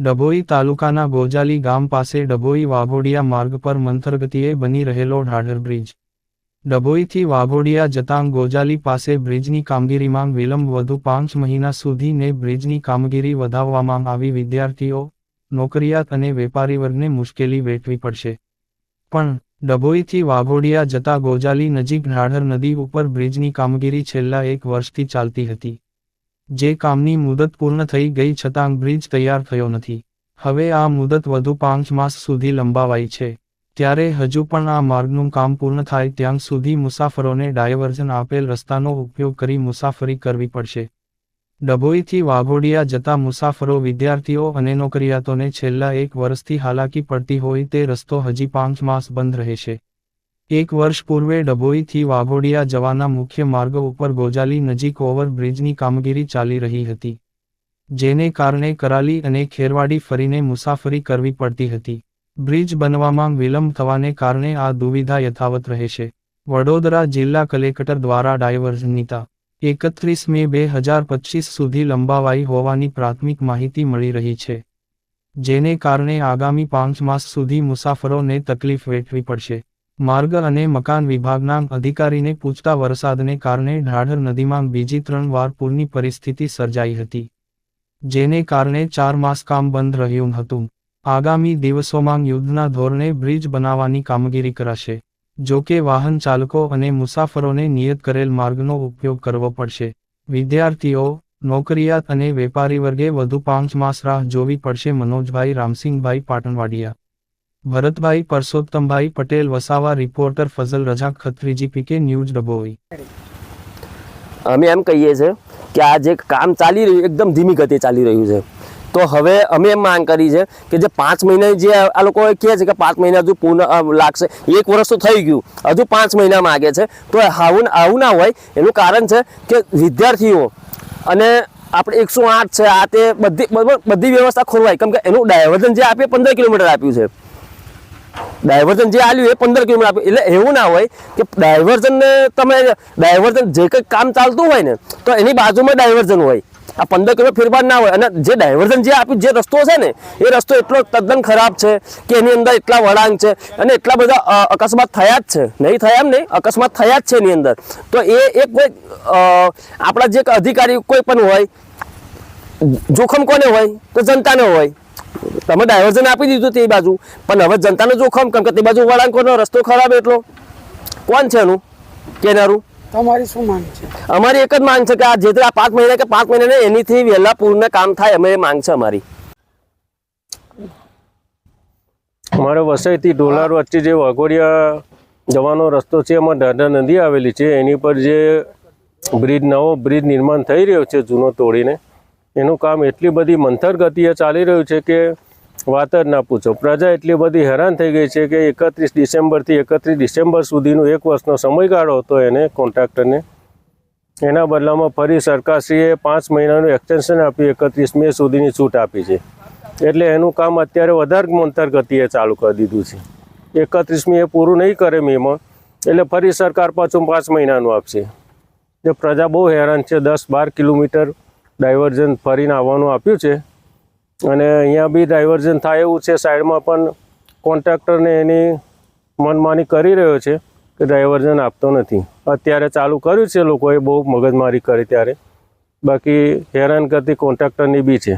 ડભોઈ તાલુકાના ગોજાલી ગામ પાસે ડભોઈ વાઘોડિયા માર્ગ પર મંથરગતિએ બની રહેલો ઢાઢર બ્રિજ. ડભોઈથી વાઘોડિયા જતાં ગોજાલી પાસે બ્રિજની કામગીરીમાં વિલંબ વધુ પાંચ મહિના સુધીને બ્રિજની કામગીરી વધાવવામાં આવી. વિદ્યાર્થીઓ, નોકરિયાત અને વેપારી વર્ગને મુશ્કેલી વેઠવી પડશે. પણ ડભોઈથી વાઘોડિયા જતા ગોજાલી નજીક ઢાઢર નદી ઉપર બ્રિજની કામગીરી છેલ્લા એક વર્ષથી ચાલતી હતી. જે કામની મુદત પૂર્ણ થઈ ગઈ છતાં બ્રિજ તૈયાર થયો નથી. હવે આ મુદત વધુ પાંચ માસ સુધી લંબાવાઈ છે. ત્યારે હજુ પણ આ માર્ગનું કામ પૂર્ણ થાય ત્યાં સુધી મુસાફરોને ડાયવર્ઝન આપેલ રસ્તાનો ઉપયોગ કરી મુસાફરી કરવી પડશે. ડભોઈથી વાઘોડિયા જતા મુસાફરો, વિદ્યાર્થીઓ અને નોકરિયાતોને છેલ્લા એક વર્ષથી હાલાકી પડતી હોય તે રસ્તો હજી પાંચ માસ બંધ રહેશે. એક વર્ષ પૂર્વે ડભોઈથી વાઘોડિયા જવાના મુખ્ય માર્ગ ઉપર ગોજાલી નજીક ઓવરબ્રિજની કામગીરી ચાલી રહી હતી, જેને કારણે કરાલી અને ખેરવાડી ફરીને મુસાફરી કરવી પડતી હતી. બ્રિજ બનવામાં વિલંબ થવાને કારણે આ દુવિધા યથાવત રહેશે. વડોદરા જિલ્લા કલેક્ટર દ્વારા ડાયવર્ઝનીતા એકત્રીસ મે બે હજાર પચીસ સુધી લંબાવાઈ હોવાની પ્રાથમિક માહિતી મળી રહી છે, જેને કારણે આગામી પાંચ માસ સુધી મુસાફરોને તકલીફ વેઠવી પડશે. માર્ગ અને મકાન વિભાગના અધિકારીને પૂછતા વરસાદને કારણે ઢાઢર નદીમાં બીજી ત્રણ વાર પૂરની પરિસ્થિતિ સર્જાઈ હતી, જેને કારણે ચાર માસ કામ બંધ રહ્યું હતું. આગામી દિવસોમાં યુદ્ધના ધોરણે બ્રિજ બનાવવાની કામગીરી કરાશે, જો કે વાહન ચાલકો અને મુસાફરોને નિયત કરેલ માર્ગનો ઉપયોગ કરવો પડશે. વિદ્યાર્થીઓ, નોકરિયાત અને વેપારી વર્ગે વધુ પાંચ માસ રાહ જોવી પડશે. મનોજભાઈ રામસિંહભાઈ પાટણવાડિયા ભરતભાઈ, પરસોત્તમભાઈ પટેલ, વસાવા, રિપોર્ટર ફઝલ રજા ખત્રીજી પીકે, ન્યૂઝ ડબોઈ અમે એમ કહીએ છીએ કે આ જે કામ ચાલી રહ્યું એકદમ ધીમી ગતિએ ચાલી રહ્યું છે. તો હવે અમે એમ માંગ કરી છે કે જે પાંચ મહિના જે આ લોકો કહે છે કે પાંચ મહિના હજુ પૂર્ણ લાગશે, એક વર્ષ તો થઈ ગયું, હજુ પાંચ મહિના માગે છે. તો આવું આવું ના હોય, એનું કારણ છે કે વિદ્યાર્થીઓ અને આપણે એકસો આઠ છે, આ તે બધી બધી વ્યવસ્થા ખોરવાય કેમ કે એનું ડાયવર્ઝન જે આપે, પંદર કિલોમીટર આપ્યું છે. ડાયવર્ઝન જે આલ્યું એ પંદર કિલોમીટર આપ્યું એટલે એવું ના હોય કે ડાયવર્ઝનને તમે ડાયવર્ઝન જે કંઈ કામ ચાલતું હોય ને, તો એની બાજુમાં ડાયવર્ઝન હોય. આ પંદર કિલો ફેરફાર ના હોય. અને જે ડાયવર્ઝન જે આપ્યું, જે રસ્તો છે ને, એ રસ્તો એટલો તદ્દન ખરાબ છે કે એની અંદર એટલા વળાંક છે અને એટલા બધા અકસ્માત થયા જ છે. નહીં થયા એમ નહીં, અકસ્માત થયા જ છે એની અંદર. તો એ એક કોઈ આપણા જે અધિકારી કોઈ પણ હોય, જોખમ કોને હોય? તો જનતાને હોય. તમે ડાયવર્ઝન આપી દીધું તે બાજુ. પણ હવે જનતાને જોખમ કેમ કે તે બાજુ વળાંકોનો રસ્તો ખરાબ એટલો? કોણ છે એનું? કેનારું? તમારી શું માંગ છે? અમારી એક જ માંગ છે કે આ જે આ પાંચ મહિના કે પાંચ મહિના એનીથી વહેલા પૂરને કામ થાય અમે એ માંગ છે અમારી. અમારે વસઈથી ઢોલાર વચ્ચે જે વાઘોડિયા જવાનો રસ્તો છે એમાં ઢાઢા નદી આવેલી છે. એની પર જે બ્રિજ નવો બ્રિજ નિર્માણ થઈ રહ્યો છે જૂનો તોડીને. એનું કામ એટલી બધી મંથર ગતિએ ચાલી રહ્યું છે કે વાત જ ના પૂછો. પ્રજા એટલી બધી હેરાન થઈ ગઈ છે કે એકત્રીસ ડિસેમ્બરથી એકત્રીસ ડિસેમ્બર સુધીનો એક વર્ષનો સમયગાળો હતો એને કોન્ટ્રાક્ટરને. એના બદલામાં ફરી સરકારશ્રીએ પાંચ મહિનાનું એક્સટેન્શન આપ્યું, એકત્રીસ મે સુધીની છૂટ આપી છે. એટલે એનું કામ અત્યારે વધારે મંતર ગતિએ ચાલુ કરી દીધું છે. એકત્રીસમી એ પૂરું નહીં કરે મેમાં એટલે ફરી સરકાર પાછું પાંચ મહિનાનું આપશે. જે પ્રજા બહુ હેરાન છે, દસ બાર કિલોમીટર ડાયવર્ઝન ફરીને આવવાનું આપ્યું છે. અને અહીંયા બી ડાયવર્ઝન થાય એવું છે, સાઈડમાં પણ કોન્ટ્રાક્ટરને એની મનમાની કરી રહ્યો છે કે ડાયવર્ઝન આપતો નથી. અત્યારે ચાલુ કર્યું છે લોકોએ બહુ મગજમારી કરી ત્યારે. બાકી હેરાન કરતી કોન્ટ્રાક્ટરની બી છે.